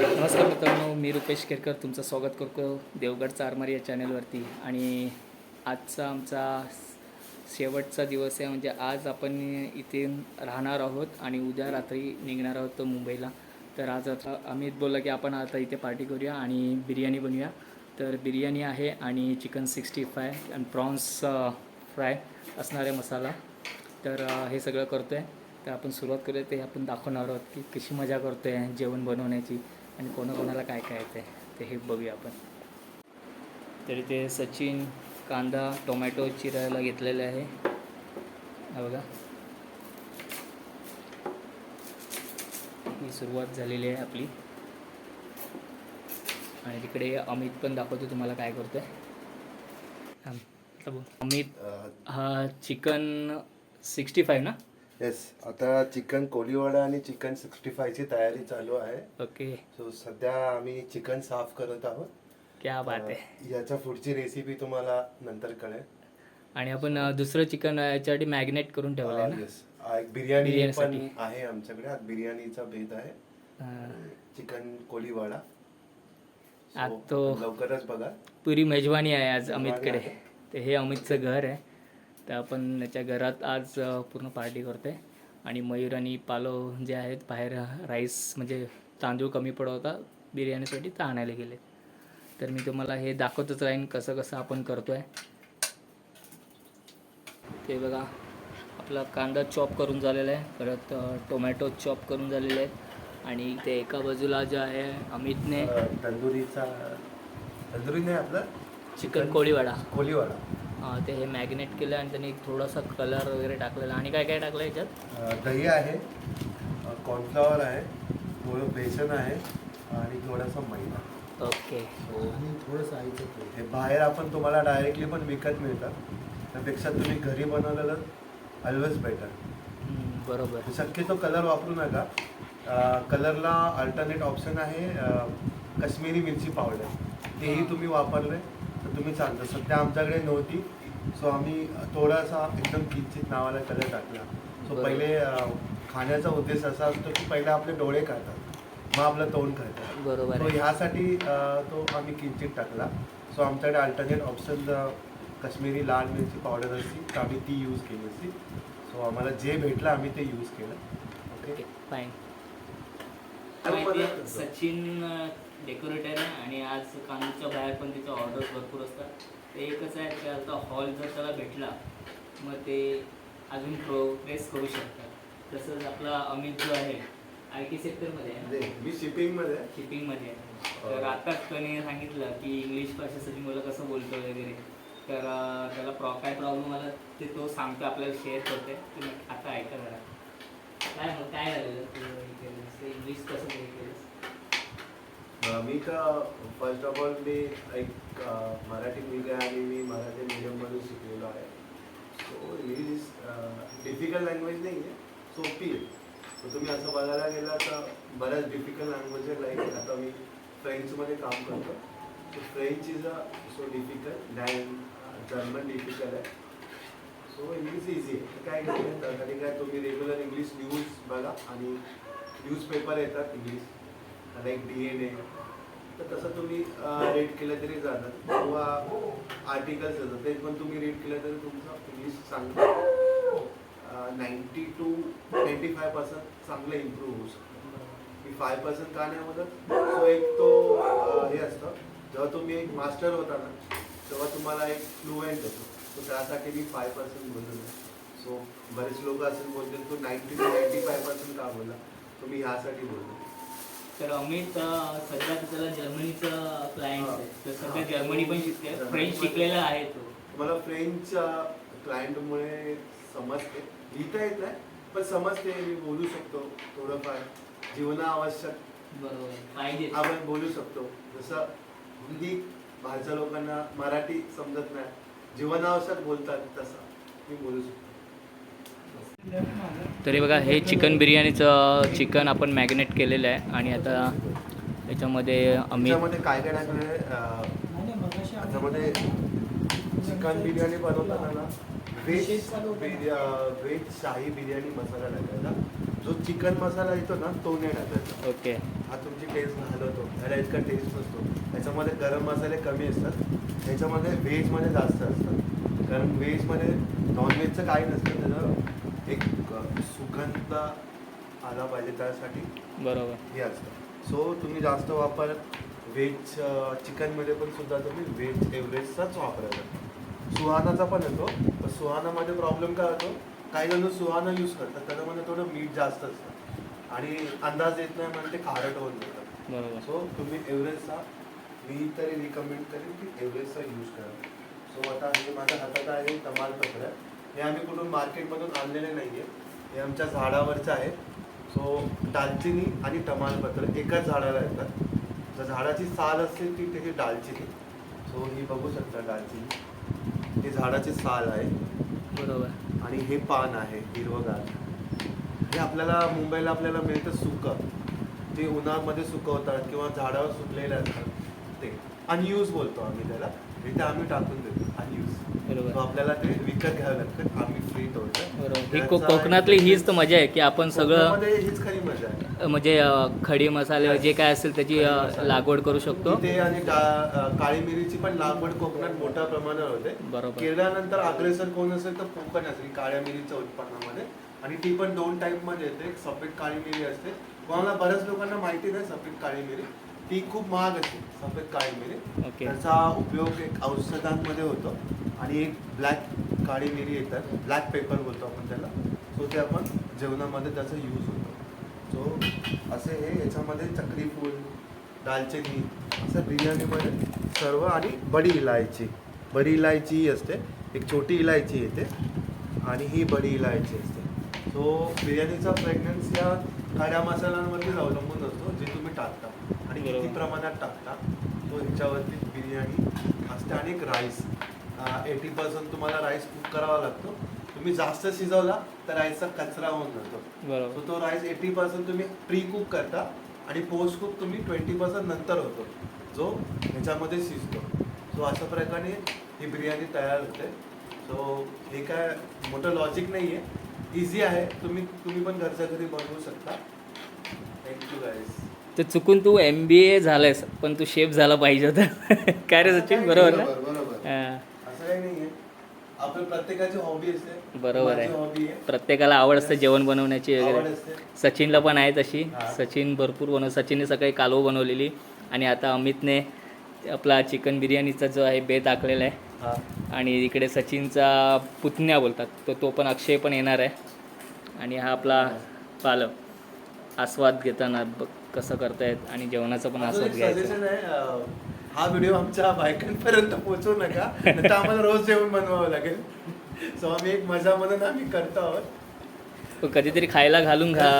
नमस्कार मित्रांनो मी रुपेश केरकर. तुमचं स्वागत करतो देवगडचा आरमारी या चॅनलवरती. आणि आजचा आमचा शेवटचा दिवस आहे म्हणजे आज आपण इथे राहणार आहोत आणि उद्या रात्री निघणार आहोत तो मुंबईला. तर आज आता अमित बोलला की आपण आता इथे पार्टी करूया आणि बिर्याणी बनवूया. तर बिर्याणी आहे आणि चिकन सिक्स्टी फाय आणि प्रॉन्स फ्राय असणारे मसाला. तर हे सगळं करतो आहे तर आपण सुरुवात करूया. ते आपण दाखवणार आहोत की कशी मजा करतो आहे जेवण बनवण्याची. आणि कोणाकोणाला काय काय येतं ते हे बघूया आपण. तर इथे सचिन कांदा टोमॅटो चिरायला घेतलेले आहे. हा बघा. ही सुरुवात झालेली आहे आपली. आणि तिकडे अमित पण दाखवतो तुम्हाला काय आता बोल. अमित हा चिकन सिक्स्टी फाईव्ह ना? येस आता चिकन कोलीवाडा आणि चिकन सिक्स्टी फायची तयारी चालू आहे. ओके. सो सध्या आम्ही चिकन साफ करत आहोत. क्या बात आहे. अं, याच्या पुढची रेसिपी तुम्हाला नंतर कळेल. आणि आपण अ, दुसरं चिकन याच्यासाठी मॅग्नेट करून ठेवलं ना? येस एक बिर्याणी पण बिर्याणीसाठी. आहे आमच्याकडे. आज बिर्याणीचा भेद आहे. अ, चिकन कोलीवाडा. So, आज तो- लवकरच बघा. पुरी मेजवानी आहे आज अमितकडे. तर हे अमितचं घर आहे. तर आपण त्याच्या घरात आज पूर्ण पार्टी करतोय. आणि मयूर आणि पालो जे आहेत बाहेर राईस म्हणजे तांदूळ कमी पडत होता बिर्याणीसाठी तर आणायला गेले. तर मी तुम्हाला हे दाखवतच राहीन कसं कसं आपण करतोय. ते बघा आपला कांदा चॉप करून झालेला आहे. परत टोमॅटो चॉप करून झालेले आहेत. आणि ते एका बाजूला जे आहे अमितने तंदुरीचा तंदुरी नाही आपलं? चिकन कोळीवाडा. कोलीवाडा हा, ते हे मॅग्नेट केलं आणि त्यांनी थोडासा कलर वगैरे टाकलेला. आणि काय काय टाकलं याच्यात दही आहे कॉर्नफ्लॉवर आहे थोडं बेसन आहे आणि थोडासा मैदा. ओके. आणि थोडंसं आईचं. हे बाहेर आपण तुम्हाला डायरेक्टली पण विकत मिळतात. त्यापेक्षा तुम्ही घरी बनवलेलं ऑलवेज बेटर बरोबर. शक्यतो कलर वापरू नका. कलरला अल्टरनेट ऑप्शन आहे काश्मीरी मिरची पावडर तेही तुम्ही वापरले तर तुम्ही चालतं सध्या आमच्याकडे नव्हती. सो आम्ही थोडासा एकदम किंचित नावाला कलर टाकला. सो. पहिले खाण्याचा उद्देश असा असतो की पहिले आपले डोळे खातात. मग आपलं तोंड खातात. बरोबर सो आहे. ह्यासाठी अ, तो आम्ही किंचित टाकला. सो आमच्याकडे अल्टरनेट ऑप्शन काश्मीरी लाल मिरची पावडर असती तर आम्ही ती यूज केली असती सो आम्हाला जे भेटलं आम्ही ते यूज केलं. ओके ओके फाईन माहिती सचिन डेकोरेटर आहे आणि आज कांदूच्या बाहेर पण त्याच्या ऑर्डर्स भरपूर असतात. ते एकच आहे की आता हॉल जर त्याला भेटला मग ते अजून प्रोग्रेस करू शकतात. तसंच आपला अमित जो आहे आय टी सेक्टरमध्ये आहे. मी शिपिंगमध्ये शिपिंगमध्ये आहे. तर आताच त्याने सांगितलं की इंग्लिश भाषेसाठी मला कसं बोलतो वगैरे. तर त्याला प्रॉ काय प्रॉब्लेम आला ते तो सांगतो आपल्याला शेअर करते तुम्ही आता ऐका जरा. काय मग काय झालेलं हे इंग्लिश कसं हे केलंस मी तर फर्स्ट ऑफ ऑल मी एक मराठी मुलगा आहे आणि मी मराठी मीडियममधून शिकलेलो आहे. सो इंग्लिश डिफिकल्ट लँग्वेज नाही आहे सोपी आहे. तर तुम्ही असं बघायला गेला तर बऱ्याच डिफिकल्ट लँग्वेज आहे लाईक आता मी फ्रेंचमध्ये काम करतो. So French is a so difficult than German difficult आहे. सो इंग्लिश इझी आहे. काय नाही आहे काय तुम्ही रेग्युलर इंग्लिश न्यूज बघा आणि न्यूजपेपर येतात English like D N A तर तसं तुम्ही रीड केलं तरी जाणार किंवा आर्टिकल्स येतात ते पण तुम्ही रीड केलं तरी तुमचं इंग्लिश चांगलं ninety two ninety five percent चांगलं इम्प्रूव्ह होऊ शकतं. मी फाय पर्सेंट का नाही म्हणत सो एक तो हे असतं. जेव्हा तुम्ही एक मास्टर होता ना तेव्हा तुम्हाला एक फ्लुएंट होतो. सो त्यासाठी मी फाय पर्सेंट बोलतो सो बरेच लोक असेल बोलतील तू ninety two ninety five percent का बोलला? तुम्ही ह्यासाठी बोलतो तर अमित सध्या त्याला जर्मनीचं क्लायंट आहे. तर सध्या. जर्मनी पण शिकते फ्रेंच शिकलेला आहे तो. मला फ्रेंच क्लायंटमुळे समजते लिहिता येत नाही पण समजते मी बोलू शकतो थोडंफार. जीवना आवश्यक. बरोबर पाहिजे. आपण बोलू शकतो. जसं हिंदी बाहेरच्या लोकांना मराठी समजत नाही. जीवनावश्यक बोलतात तसं. मी बोलू शकतो. तरी बघा हे चिकन बिर्याणीचं चिकन आपण मॅग्नेट केलेलं आहे. आणि आता याच्यामध्ये त्याच्यामध्ये काय काय आम्ही- त्याच्यामध्ये चिकन बिर्याणी बनवताना ना व्हेज व्हेज शाही बिर्याणी मसाला टाकायचा. जो चिकन मसाला येतो ना तो नाही टाकायचा. ओके. हा तुमची टेस्ट घालवतो ह्याला इतका टेस्ट नसतो. त्याच्यामध्ये गरम मसाले कमी असतात. त्याच्यामध्ये व्हेजमध्ये जास्त असतात. कारण व्हेजमध्ये नॉनव्हेजचं काही नसतं. त्याचं एक सुगंध आला पाहिजे त्यासाठी. बरोबर. हे असतं. सो तुम्ही जास्त वापर व्हेज चिकनमध्ये पण सुद्धा तुम्ही व्हेज एव्हरेजचाच वापरायचा सुहानाचा पण येतो. पण सुहानामध्ये प्रॉब्लेम काय होतो? काही जण सुहाना यूज करतात. त्याच्यामध्ये थोडं मीठ जास्त असतं. आणि अंदाज येत नाही म्हणून ते खारट होऊन जातात. बरोबर. सो तुम्ही एव्हरेजचा मी तरी रिकमेंड करेन की एव्हरेजचा यूज करा. सो आता हे माझ्या हातात आहे तमालपत्र. हे आम्ही कुठून मार्केटमधून आणलेले नाही आहे हे आमच्या झाडावरचं आहे सो दालचिनी आणि तमालपत्र एकाच झाडाला येतात. जर झाडाची साल असते ती त्याची दालचिनी. सो ही बघू शकता दालचिनी. ही झाडाची साल आहे. बरोबर. आणि हे पान आहे हिरवगार हे आपल्याला मुंबईला आपल्याला मिळतं सुकं. ते उन्हामध्ये सुकवतात किंवा झाडावर सुकलेले असतात ते. अनयूज बोलतो आम्ही त्याला. इथे आम्ही टाकून देतो. अनयूज बरोबर. आपल्याला ते विकत घ्यावं लागतं आम्ही फ्री बरोबर. ही को कोकणातली हीच तर मजा आहे की आपण सगळं हीच खरी मजा आहे. म्हणजे अ, खडी मसाले जे काय असेल त्याची अ, लागवड करू शकतो. इथे आणि डा- अं, काळी मिरीची पण लागवड कोकणात मोठ्या प्रमाणावर होते. बरोबर. केरळानंतर अग्रेसर कोण असेल तर कोकण असेल काळ्या मिरीच्या उत्पन्नामध्ये. आणि ती पण दोन टाईपमध्ये येते. एक सफेद काळी मिरी असते. कोणाला बऱ्याच लोकांना माहिती नाही सफेद काळी मिरी. ती खूप महाग असते सफेद काळी मिरी. ओके. त्याचा उपयोग एक औषधांमध्ये होतो. आणि एक ब्लॅक काळी मिरी येतात. ब्लॅक पेपर बोलतो आपण त्याला. सो ते आपण जेवणामध्ये त्याचा यूज होतो. सो असे हे याच्यामध्ये चक्री फूल दालचिनी असं बिर्याणीमध्ये सर्व आणि बडी इलायची. बडी इलायची ही असते. एक छोटी इलायची येते आणि ही बडी इलायची असते. सो बिर्याणीचा फ्रेग्रन्स या खड्या मसाल्यांवरतीच अवलंबून असतो जे तुम्ही टाकता. आणि किती. प्रमाणात टाकता तो ह्याच्यावरती बिर्याणी असते आणि एक राईस एटी पर्सेंट तुम्हाला राईस कुक करावा लागतो. तुम्ही जास्त शिजवला तर राईसचा कचरा होऊन जातो. तो राईस एटी पर्सेंट तुम्ही प्री कुक करता आणि पोस्ट कुक तुम्ही ट्वेंटी पर्सेंट नंतर होतो. जो ह्याच्यामध्ये शिजतो. सो अशा प्रकारे ही बिर्याणी तयार होते. सो हे काय मोठं लॉजिक नाही आहे इझी आहे. तुम्ही तुम्ही पण घरच्या घरी बनवू शकता. थँक्यू गाईस तर चुकून तू एम बी ए झालायस पण तू शेफ झाला पाहिजे होता. काय रे सचिन? बरोबर ना बरोबर हा, असं काही नाहीये आपल्या प्रत्येकाची हॉबी असते. बरोबर आहे. प्रत्येकाला आवड असते जेवण बनवण्याची आवड वगैरे. असते. सचिनला पण आहे तशी. हा. सचिन भरपूर बनव सचिनने सकाळी कालवं बनवलेली. आणि आता अमितने आपला चिकन बिर्याणीचा जो आहे बेत आखलेला आहे. हा. आणि इकडे सचिनचा पुतण्या बोलतात. तो तो पण अक्षय पण येणार आहे. आणि हा आपला पालक. आस्वाद घेताना बघ कसं करतायत आणि जेवणाचा पण आस्वाद घ्यायचा सजेशन आहे अं, हा व्हिडिओ आमच्या बायकांपर्यंत पोहोचवू नका. तर आम्हाला रोज जेवण बनवावं लागेल. सो आम्ही एक मजा म्हणून आम्ही करतो आहोत. पण कधीतरी खायला घालून घा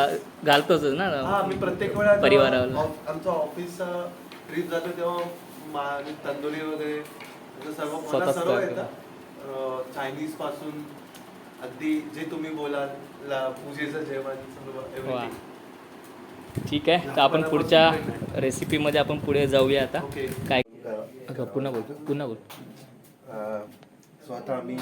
घालतोच ना. हा आम्ही प्रत्येक वेळा जेव्हा परिवाराला. ऑफ- आमचं ऑफिस ट्रिप जातो तेव्हा मा- तंदुरी वगैरे असं सर्व मला स्वतःच सर्व तयार येतं. चायनीजपासून अगदी जे तुम्ही बोलाल ला- पूजेचं जेवण सर्व वा. everything. ठीक आहे. तर आपण पुढच्या रेसिपीमध्ये आपण पुढे जाऊया आता. ओके काय अगं, पुन्हा बोल पुन्हा बोल. सो आता आम्ही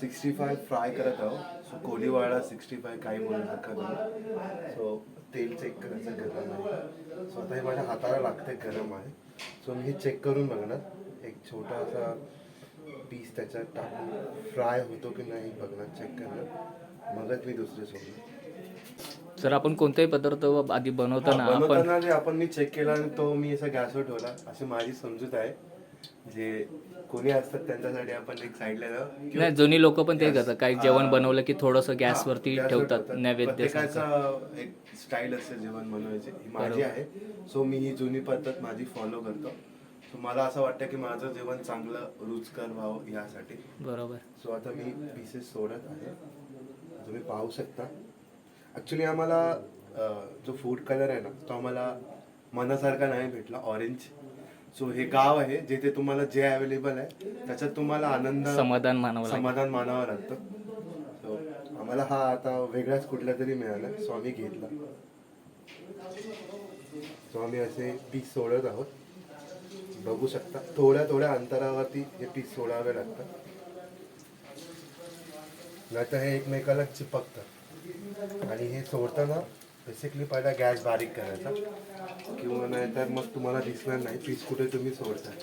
सिक्स्टी फाय फ्राय करत आहोत. सो कोलीवाडा सिक्स्टी फाय काही बोलू नका नाही सो तेल चेक करायचं गरम आहे. सो आता हे माझ्या हाताला लागते गरम आहे. सो मी हे चेक करून बघणार. एक छोटा असा पीस त्याच्यात टाकून फ्राय होतो की नाही बघणार चेक करणार. मगच मी दुसरे सोडणार. जर आपण कोणताही पदार्थ आधी बनवताना हा, आपण बनवताना जे आपण मी चेक केला आणि तो मी असा गॅसवर ठेवला. अशी माझी समजूत आहे. जे कोणी असतात त्यांच्यासाठी आपण एक साईडला नाही जुनी लोक पण ते करतात. काही जेवण बनवलं की थोडंसं गॅसवरती हा, ठेवतात प्रत्येकाचा एक स्टाईल असते जेवण बनवायची. ही माझी. आहे. सो मी ही जुनी पद्धत माझी फॉलो करतो. सो मला असं वाटतं की माझं जेवण चांगलं रुचकर व्हावं यासाठी. बरोबर. सो आता मी पीसेस सोडत आहे. तुम्ही पाहू शकता. ॲक्च्युली आम्हाला जो फूड कलर आहे ना तो आम्हाला मनासारखा नाही भेटला ऑरेंज सो हे गाव आहे जिथे तुम्हाला जे अवेलेबल आहे त्याच्यात तुम्हाला आनंद समाधान मानावं समाधान मानावं लागतं. सो आम्हाला हा आता वेगळाच कुठला तरी मिळाला सो आम्ही घेतला. सो आम्ही असे पीस सोडत आहोत. बघू शकता. थोड्या थोड्या अंतरावरती हे पीस सोडावे लागतात. नाही तर हे एकमेकाला चिपकतात. आणि हे सोडताना बेसिकली पहिला गॅस बारीक करायचा. किंवा नाहीतर मग तुम्हाला दिसणार नाही पीस कुठे तुम्ही सोडताय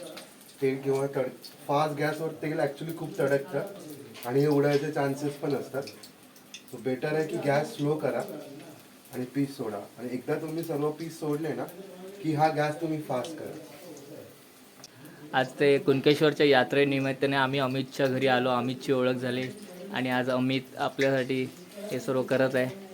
तेल किंवा तड फास्ट गॅसवर तेल ॲक्च्युली खूप तडकतं आणि हे उडायचे चान्सेस पण असतात. सो बेटर आहे की गॅस स्लो करा आणि पीस सोडा. आणि एकदा तुम्ही सर्व पीस सोडले ना की हा गॅस तुम्ही फास्ट करा. आज ते कुणकेश्वरच्या यात्रेनिमित्ताने आम्ही अमितच्या घरी आलो. अमितची ओळख झाली. आणि आज अमित आपल्यासाठी हे सर्व करत आहे.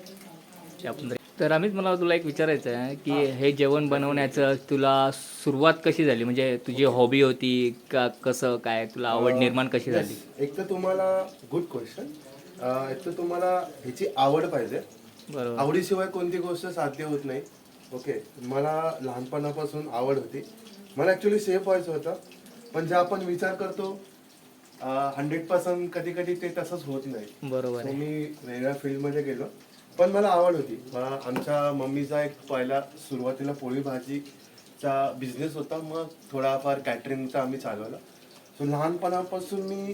आपण तर अमित मला तुला एक विचारायचं आहे की हे जेवण बनवण्याचं तुला सुरुवात कशी झाली? म्हणजे तुझी हॉबी होती का कसं काय? तुला आवड निर्माण कशी झाली? एक तर तुम्हाला गुड क्वेश्चन एक तर तुम्हाला ह्याची आवड पाहिजे. बरोबर. आवडीशिवाय कोणती गोष्ट साध्य होत नाही. ओके मला लहानपणापासून आवड होती. मला ॲक्च्युली सेफ व्हायचं होतं. पण जे आपण विचार करतो हंड्रेड पर्सेंट कधी कधी ते तसंच होत नाही. बरोबर So आहे. मी वेगळ्या फील्डमध्ये गेलो. पण मला आवड होती. मला आमच्या मम्मीचा एक पहिला सुरुवातीला पोळी भाजीचा बिझनेस होता. मग थोडाफार कॅटरिंगचा आम्ही चालवला. सो लहानपणापासून मी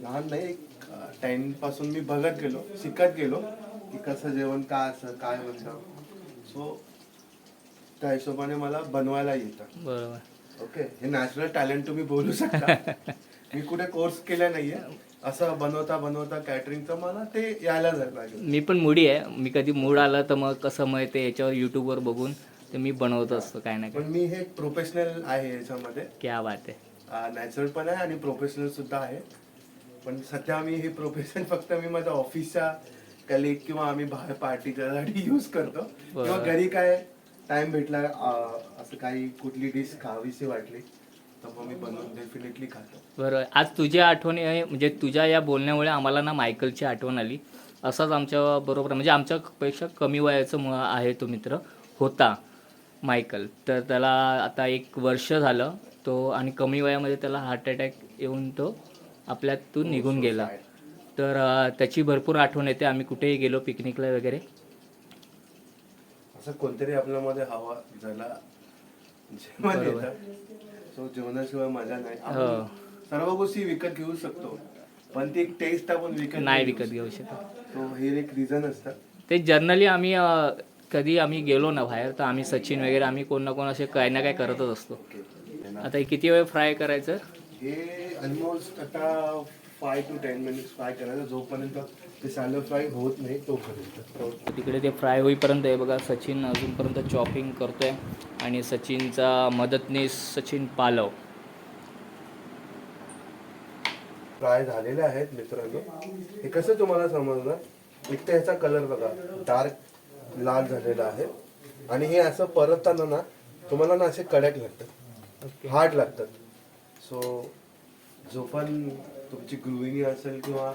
लहान नाही एक टेन पासून मी बघत गेलो शिकत गेलो की कसं जेवण काय असं काय म्हणतं सो त्या हिशोबाने मला बनवायला येतं. बरोबर. ओके हे नॅचरल टॅलेंट तुम्ही बोलू शकता. मी कुठे कोर्स केला नाहीये. असं बनवता बनवता कॅटरिंगचं मला ते यायला जायला लागेल. मी पण मुडी आहे. मी कधी मूड आला तर मग कसं मग ते याच्यावर यूट्यूबवर बघून ते मी बनवत असतो काय ना काय पण मी हे प्रोफेशनल आहे याच्यामध्ये. क्या बात आहे. नॅचरल पण आहे आणि प्रोफेशनल सुद्धा आहे. पण सध्या मी हे प्रोफेशन फक्त मी माझ्या ऑफिसच्या कलिग किंवा आम्ही बाहेर पार्टीच्यासाठी यूज करतो. किंवा घरी काय टाइम भेटला अं, असं काही कुठली डिश खावीशी वाटली बरोबर आज तुझ्या आठवणी आहे म्हणजे तुझ्या या बोलण्यामुळे आम्हाला ना मायकलची आठवण आली. असाच आमच्या बरोबर म्हणजे आमच्यापेक्षा कमी वयाचं आहे तो मित्र होता मायकल. तर त्याला आता एक वर्ष झालं तो आणि कमी वयामध्ये त्याला हार्ट अटॅक येऊन तो आपल्यातून निघून गेला. तर त्याची भरपूर आठवण येते. आम्ही कुठेही गेलो पिकनिकला वगैरे. असं कोणतरी आपल्यामध्ये हवा झाला सो जेवणाशिवाय मजा नाही. हो. आपण सर्व गोष्टी विकत घेऊ शकतो. पण ती टेस्ट आपण विकत नाही विकत घेऊ शकत. हे एक रिझन असतं. ते जर्नली आम्ही अं, कधी आम्ही गेलो ना बाहेर तर आम्ही सचिन वगैरे आम्ही कोण ना कोण असे काही ना काही करतच असतो. आता हे किती वेळ फ्राय करायचं? हे ऑलमोस्ट आता five to ten minutes fry करायचं. जोपर्यंत ते सॅलो फ्राय होत नाही तोपर्यंत. तिकडे ते फ्राय होईपर्यंत आहे बघा सचिन अजूनपर्यंत चॉपिंग करतोय आणि सचिनचा मदतनीस सचिन पालव. फ्राय झालेले आहेत मित्रांनो. हे कसं तुम्हाला समजणार एक तर ह्याचा कलर बघा डार्क लाल झालेला आहे. आणि हे असं परतताना ना तुम्हाला ना असे कडक लागतात. हार्ड लागतात. सो जो पण तुमची गृहिणी असेल किंवा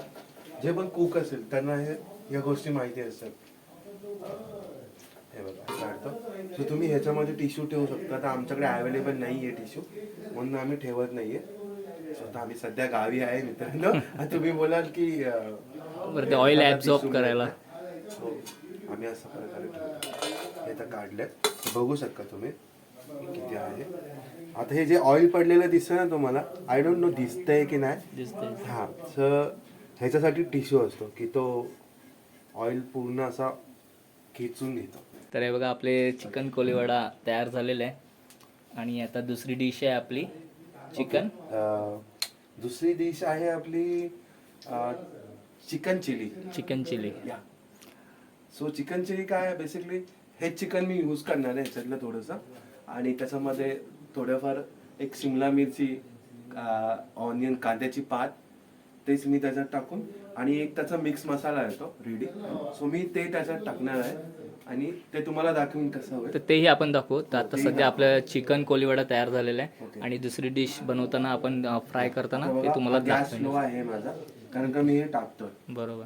जे पण कुक असेल त्यांना हे या गोष्टी माहिती असतात. हे बघा असं सो तुम्ही ह्याच्यामध्ये टिश्यू ठेवू शकता. तर आमच्याकडे अवेलेबल नाही आहे टिश्यू म्हणून आम्ही ठेवत नाहीये सो आता आम्ही सध्या गावी आहे मित्रांनो. आणि तुम्ही बोलाल की अं, बरं ते ऑइल ॲब्झॉर्ब करायला. नाही. So, आम्ही असं प्रकारे ठेवतो. हे तर काढलेत बघू शकता तुम्ही. किती आहे? आता हे जे ऑइल पडलेलं दिसतं ना तुम्हाला आय डोंट नो दिसतंय की नाही. दिसतंय. हा तर ह्याच्यासाठी टिश्यू असतो की तो ऑइल पूर्ण असा खेचून घेतो. तर हे बघा आपले चिकन कोलीवाडा तयार झालेले आहे. आणि आता दुसरी डिश आहे आपली चिकन. अं, दुसरी डिश आहे आपली चिकन चिली. Chicken chilli. या सो चिकन चिली काय आहे बेसिकली हे चिकन मी यूज करणार आहे ह्याच्यातलं थोडंसं. आणि त्याच्यामध्ये थोडंफार एक शिमला मिरची ऑनियन कांद्याची पात तेच मी त्याच्यात टाकून आणि एक त्याचा मिक्स मसाला येतो रेडी सो मी ते त्याच्यात टाकणार आहे आणि ते तुम्हाला दाखवून कसं होईल. तर तेही आपण दाखवू. तर आता सध्या आपलं चिकन कोलीवाडा तयार झालेला आहे. आणि दुसरी डिश बनवताना आपण फ्राय करताना ते तुम्हाला गॅस स्लो आहे माझा कारण का मी हे टाकतोय. बरोबर.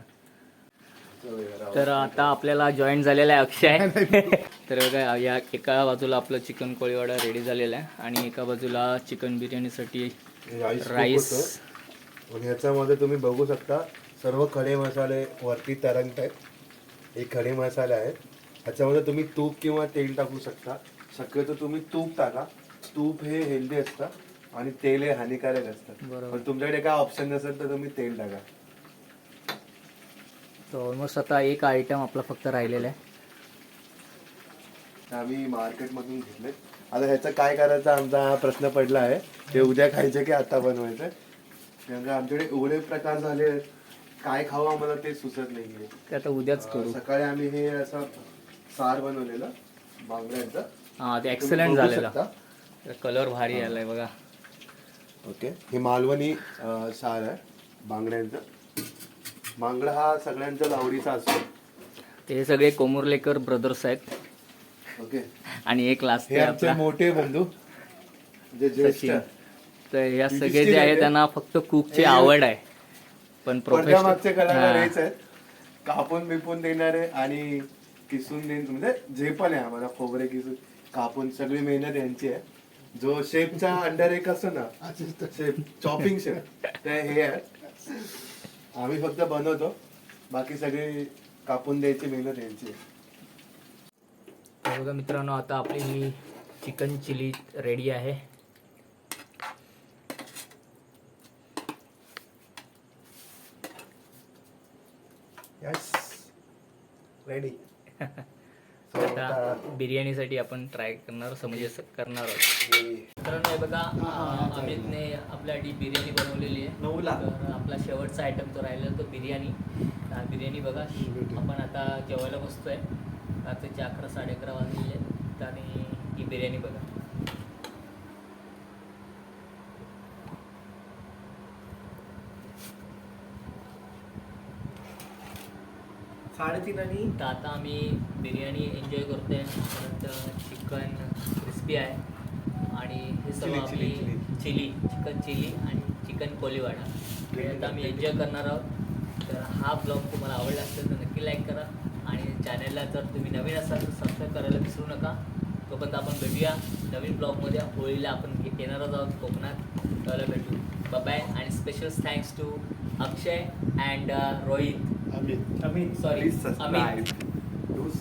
तर आता आपल्याला जॉईन झालेला आहे अक्षय. तर बघा या एका बाजूला आपलं चिकन कोळीवाडा रेडी झालेला आहे आणि एका बाजूला चिकन बिर्याणीसाठी राईस ह्याच्यामध्ये तुम्ही बघू शकता सर्व खडे मसाले वरती तरंगत आहेत. हे खडे मसाले आहेत. ह्याच्यामध्ये तुम्ही तूप किंवा तेल टाकू शकता. शक्यतो तुम्ही तूप टाका. तूप हे हेल्दी असतं आणि तेल हे हानिकारक असतं. बरोबर. पण तुमच्याकडे काय ऑप्शन नसेल तर तुम्ही तेल टाका. तर ऑलमोस्ट आता एक आयटम आपला फक्त राहिलेला आहे. आम्ही मार्केटमधून घेतले आता ह्याचं काय करायचं आमचा हा प्रश्न पडला आहे. ते उद्या खायचं की आता बनवायचं? कारण का आमच्याकडे एवढे प्रकार झाले आहेत. काय खावं आम्हाला ते सुचत नाहीये. ते आता उद्याच अं, करू. सकाळी आम्ही हे असं सार बनवलेलं बांगड्यांचं. हा ते एक्सलंट झालेला. कलर भारी आलाय बघा. ओके. हे मालवणी अं, सार आहे बांगड्यांचं. बांगडा हा सगळ्यांचा आवडीचा असतो. ते सगळे कोमुर्लेकर ब्रदर्स आहेत. ओके आणि एक लास्ट हे आमचे मोठे बंधू जे ज्येष्ठ. सचिन तर ह्या सगळे जे आहे. त्यांना फक्त कुकची हे- आवड आहे. पण पडद्यामागचे कलाकार हेच प्रोफेशनल आहेत. कापून बिपून देणारे आणि किसून देण म्हणजे जे पण आहे आम्हाला खोबरे किसून कापून सगळी मेहनत यांची आहे. जो शेफचा अंडर एक असतो ना शेफ चॉपिंग शेफ ते हे आहे. आम्ही फक्त बनवतो. बाकी सगळी कापून द्यायची मेहनत यांची आहे. बघा मित्रांनो आता आपली ही चिकन चिली रेडी आहे. यस रेडी आता बिर्याणीसाठी आपण ट्राय करणार म्हणजे करणार आहोत. मित्रांनो हे बघा अमितने आपल्यासाठी बिर्याणी बनवलेली आहे. नऊला. तर आपला शेवटचा आयटम तो राहिलेला तो बिर्याणी. बिर्याणी बघा आपण आता जेवायला बसतोय. रात्रीचे अकरा साडे अकरा वाजलेले आहेत आणि ही बिर्याणी बघा साडेतीन आणि? तर आता आम्ही बिर्याणी एन्जॉय करतोय. परत चिकन क्रिस्पी आहे. आणि हे सर्व आम्ही chili, चिली चिकन चिली आणि चिकन कोलीवाडा. आता आम्ही एन्जॉय करणार आहोत. तर हा ब्लॉग तुम्हाला आवडला असेल तर नक्की लाईक करा. चॅनलला जर तुम्ही नवीन असाल तर सबस्क्राईब करायला विसरू नका. तोपर्यंत आपण भेटूया नवीन ब्लॉगमध्ये होळीला आपण येणारच आहोत कोकणात. त्याला भेटू. बाय आणि special thanks to Akshay and Rohit. Amit. Amit. Sorry. Amit.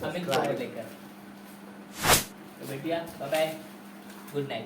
Amit भेटूया. Bye good night